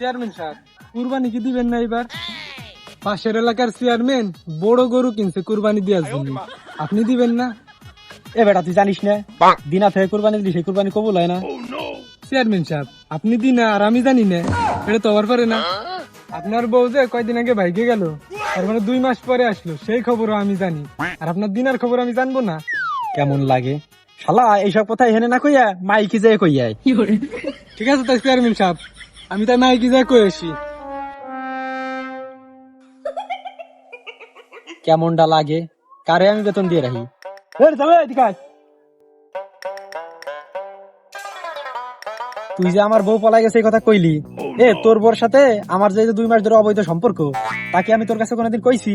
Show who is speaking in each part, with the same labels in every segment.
Speaker 1: Chairman সাহেব কুরবানি কি দিবেন না এবার? পাশের এলাকার চেয়ারম্যান বড় গরু কিনছে কুরবানি দেওয়ার জন্য। আপনি দিবেন না?
Speaker 2: এ বেটা তুই জানিস না? দিনা থেকে কুরবানি দিলি সেই কুরবানি কবুল হয় না।
Speaker 1: চেয়ারম্যান সাহেব আপনি দিন আর আমি জানি না। এটা তো হওয়ার পারে না। আপনার বউ যে কয়দিন আগে ভাইকে গেল তার মানে দুই মাস পরে আসলো সেই খবরও আমি জানি। আর আপনার দিনার খবর আমি জানব না।
Speaker 2: কেমন লাগে? শালা এইসব কথা এখানে না কইয়া মাইকি যে কইয়াই
Speaker 1: ঠিক আছে তাই চেয়ারম্যান সাহেব আমি তাই মাইকি যা কই আসি?
Speaker 2: কেমনটা লাগে? কারে আমি বেতন দিয়ে রাখি? তুই যে আমার বউ পলাই গেছে, এই কথা কইলি? এ, তোর বউর সাথে আমার যে যে দুই মাস ধরে অবৈধ সম্পর্ক, তাকে আমি তোর কাছে কোনোদিন কইছি?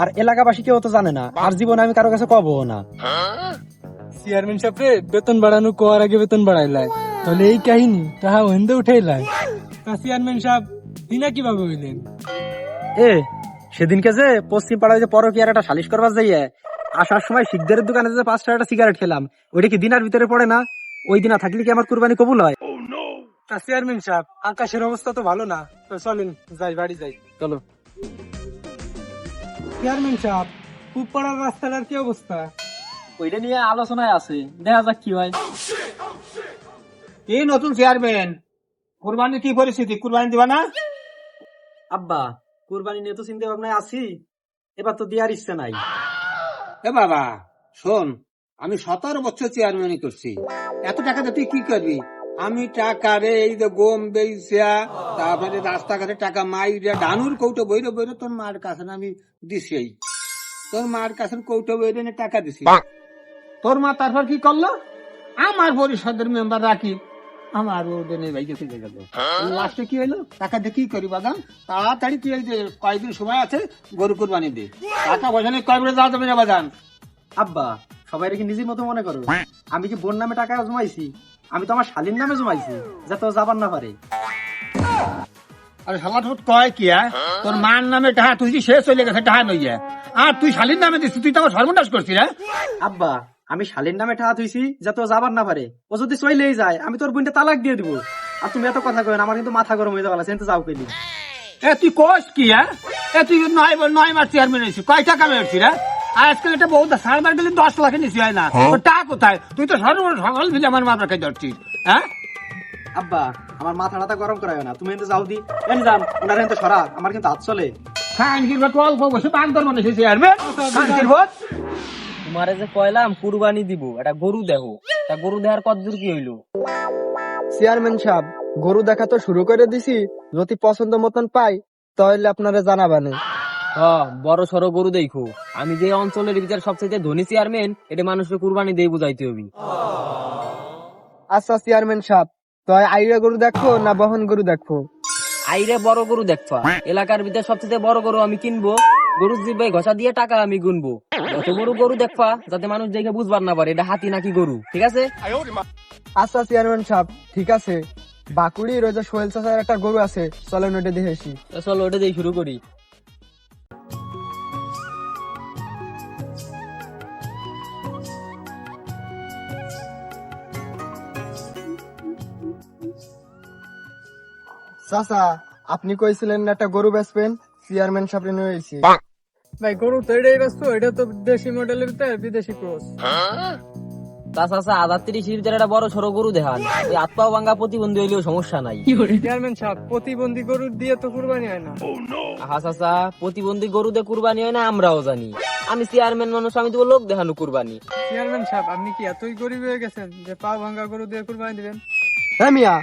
Speaker 2: আর এলাকাবাসী কেউ তো জানে না। আর জীবনে আমি কারও কাছে কবো না।
Speaker 1: চেয়ারম্যান সাহেব বেতন বাড়ানো, কোয়ার আগে বেতন বাড়াইলাই তাহলে এই কাহিনী তাহা ওহেন্দে উঠাইলাই তা চেয়ারম্যান সাহেব দিনা কীভাবে হইলেন?
Speaker 2: এ সেদিনকে যে পশ্চিম পাড়ায় যে পরকিয়ার একটা সালিশ করবার যাইয়ে আসার সময় শিখদের দোকানে যে পাঁচ টাকা সিগারেট খেলাম ওইটা কি দিনার ভিতরে পড়ে না? ওই দিনা থাকলে কি আমার কুরবানি কবুল হয়?
Speaker 1: তা চেয়ারম্যান সাহেব আকাশের অবস্থা তো ভালো না। তো চলেন যাই বাড়ি যাই।
Speaker 2: চলো।
Speaker 1: চেয়ারম্যান সাহেব পুপাড়ার রাস্তাটার কি অবস্থা?
Speaker 2: ওইটা নিয়ে আলোচনায় আছে দেখা যাক কি হয়।
Speaker 3: এই নতুন চেয়ারম্যান কুরবানির কি পরিস্থিতি? কুরবানি দিবা না?
Speaker 2: আব্বা কুরবানি নিয়ে তো চিন্তা ভাবনায় আছি। এবার তো দেওয়ার ইচ্ছে নাই।
Speaker 3: এ বাবা শোন আমি সতেরো বছর চেয়ারম্যানই করছি। এত টাকা দিয়ে তুই কি করবি? আমি টাকা রে এই যে গম বেইসা তারপরে রাস্তাঘাটে টাকা মাইরা ডানুর কৌটো বইরে বইরে তোর মার কাছে আমি দিছি তোর মার কাছে কৌটো বইরে টাকা দিছি। তোর মা তারপর কি করল? আমার পরিষদের মেম্বার রাখি। আমার ভাইকে ফিরে গেল। লাস্টে কি হলো? টাকা দিয়ে কি করি বাদাম তাড়াতাড়ি তুই এই যে কয়েকদিন সময় আছে গরু কুরবানি দে। টাকা পয়সা নেই কয় যাওয়া যাবে না বাদাম
Speaker 2: আব্বা সবাই কি নিজের মতো মনে করো? আমি কি বোন নামে টাকা জমাইছি? আমি তো আমার শালীর নামে জমাইছি যাতে ও যাবার না পারে।
Speaker 3: আরে শালা কয় কি হ্যাঁ? তোর মার নামে টাহা তুই যে শেষ চলে গেছে টাহা নইয়া। আর তুই শালির নামে দিচ্ছিস তুই তো আমার সর্বনাশ করছিস হ্যাঁ?
Speaker 2: আব্বা আমি শালীর নামে ঠাহা তুইছি যাতে ও যাবার না পারে। ও যদি চলেই যায় আমি তোর বোনটা তালাক দিয়ে দিব। আর তুমি এত কথা কেন আমার কিন্তু মাথা গরম হয়ে যাবে কিন্তু যাও কইলি।
Speaker 3: এ তুই কস কি হ্যাঁ? এ তুই নয় নয় মাস চেয়ারম্যান হয়েছিস কয় টাকা মেরেছিস হ্যাঁ? আর আজকাল এটা বহু সাড়ে গেলে দশ লাখে নিছি হয় না? তোর টাকা কোথায়? তুই তো সর্ব সকল মিলে আমার মাথা খাই ধরছিস হ্যাঁ?
Speaker 2: আব্বা আমার মাথা টাথা গরম করায় না। তুমি কিন্তু যাও দি। এন যান ওনার কিন্তু সরা আমার কিন্তু হাত চলে।
Speaker 3: খান কিরবা অল্প বসে পান করব না সে চেয়ারম্যান
Speaker 4: তোমারে যে কয়লাম কুরবানি দিব এটা গরু দেহ। তা গরু দেহার কতদূর কি হইল?
Speaker 1: চেয়ারম্যান সাহেব গরু দেখা তো শুরু করে দিছি। যদি পছন্দ মতন পাই তাহলে আপনারা জানাবেন।
Speaker 4: হ বড় সড়ো গরু দেখো। আমি যে অঞ্চলের ভিতর সবচেয়ে ধনী চেয়ারম্যান এটা মানুষকে কুরবানি দিয়ে বুঝাইতে হবে।
Speaker 1: আচ্ছা চেয়ারম্যান সাহেব তো আইরা গরু দেখো না বহন গরু দেখো?
Speaker 4: আইরে বড় গরু দেখবা এলাকার ভিতর সবচেয়ে বড় গরু আমি কিনবো। গরুর জিব্বে ঘষা দিয়ে টাকা আমি গুনবো। যত বড় গরু দেখবা যাতে মানুষ দেখে বুঝবার না পারে এটা হাতি নাকি গরু ঠিক আছে?
Speaker 1: আচ্ছা চেয়ারম্যান সাহেব ঠিক আছে। বাকুড়ি রোজা সোহেল চাচার একটা গরু আছে চলেন ওটা দেখে আসি।
Speaker 4: চলো ওটা দিয়ে শুরু করি।
Speaker 1: চাচা আপনি কইছিলেন না একটা গরু বেচবেন চেয়ারম্যান সাহেব নিয়ে ভাই গরু তো এটাই ব্যস্ত এটা তো দেশি মডেলের ভিতরে বিদেশি ক্রস
Speaker 4: তাছাড়া আধার তিরিশের ভিতরে একটা বড় সড়ো গরু দেখান ওই হাত পাও ভাঙ্গা প্রতিবন্ধী হইলেও সমস্যা নাই।
Speaker 1: চেয়ারম্যান সাহেব প্রতিবন্ধী গরু দিয়ে তো কুরবানি হয় না।
Speaker 4: চাচা প্রতিবন্ধী গরু দিয়ে কুরবানি হয় না আমরাও জানি। আমি চেয়ারম্যান মানুষ আমি তো লোক দেখানো কুরবানি।
Speaker 1: চেয়ারম্যান সাহেব আপনি কি এতই গরিব হয়ে গেছেন যে পা ভাঙ্গা গরু দিয়ে কুরবানি দিবেন?
Speaker 5: হ্যাঁ মিয়া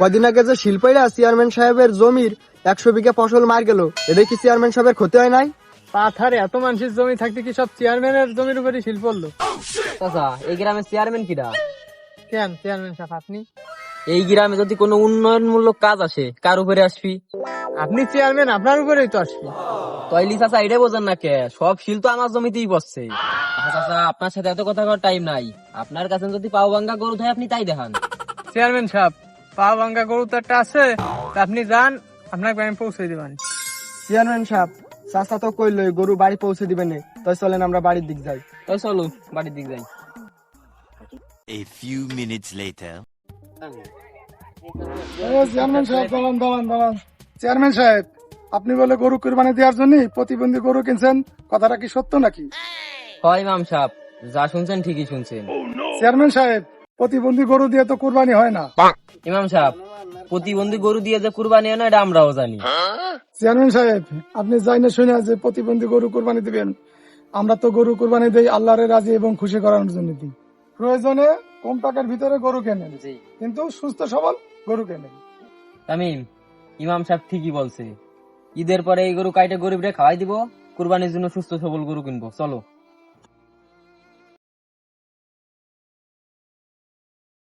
Speaker 5: কদিন আগে যে শিল্পীরা চেয়ারম্যান সাহেবের জমির একশো বিঘা ফসল মার গেল এটা কি চেয়ারম্যান সাহেবের ক্ষতি হয় নাই?
Speaker 1: পাথারে এত মানুষের জমি থাকতে কি সব চেয়ারম্যানের জমির উপরে শিল্প হলো
Speaker 4: চাচা এই গ্রামের চেয়ারম্যান কিরা
Speaker 1: কেন? চেয়ারম্যান সাহেব আপনি?
Speaker 4: এই গ্রামে যদি কোনো উন্নয়নমূলক কাজ আসে কার উপরে আসবি?
Speaker 1: আপনি চেয়ারম্যান আপনার উপরেই তো আসবে।
Speaker 4: তৈলি চাচা এটাই বোঝেন না কে? সব শিল তো আমার জমিতেই বসছে। চাচা আপনার সাথে এত কথা করার টাইম নাই। আপনার কাছে যদি পাও ভাঙ্গা গরু থাকে আপনি তাই দেখান।
Speaker 1: চেয়ারম্যান সাহেব পা ভাঙ্গা গরু তো একটা আছে তা আপনি যান আপনাকে আমি পৌঁছে দিবেন
Speaker 5: চেয়ারম্যান সাহেব চাষা তো কইলো গরু বাড়ি পৌঁছে দিবেন তাই চলেন আমরা বাড়ির দিক যাই।
Speaker 4: তো চলো বাড়ির দিক যাই।
Speaker 6: A few minutes later. Chairman সাহেব দাঁড়ান দাঁড়ান দাঁড়ান। চেয়ারম্যান সাহেব আপনি বলে গরু কুরবানি দেওয়ার জন্য প্রতিবন্ধী গরু কিনছেন কথাটা কি সত্য নাকি?
Speaker 4: হয় ইমাম সাহেব যা শুনছেন ঠিকই শুনছেন।
Speaker 6: চেয়ারম্যান সাহেব প্রতিবন্ধী গরু দিয়ে তো কুরবানি হয় না।
Speaker 4: ইমাম সাহেব প্রতিবন্ধী গরু দিয়ে যে কুরবানি হয় না এটা আমরাও জানি।
Speaker 6: চেয়ারম্যান সাহেব আপনি যাই না শুনে যে প্রতিবন্ধী গরু কুরবানি দিবেন আমরা তো গরু কুরবানি দেই আল্লাহরে রাজি এবং খুশি করানোর জন্য দিই। প্রয়োজনে কম টাকার ভিতরে গরু কেনেন কিন্তু সুস্থ সবল গরু কেনেন।
Speaker 4: তামিম ইমাম সাহেব ঠিকই বলছে ঈদের পরে এই গরু কাইটে গরিবরে খাওয়াই দিব কুরবানির জন্য সুস্থ সবল গরু কিনবো চলো।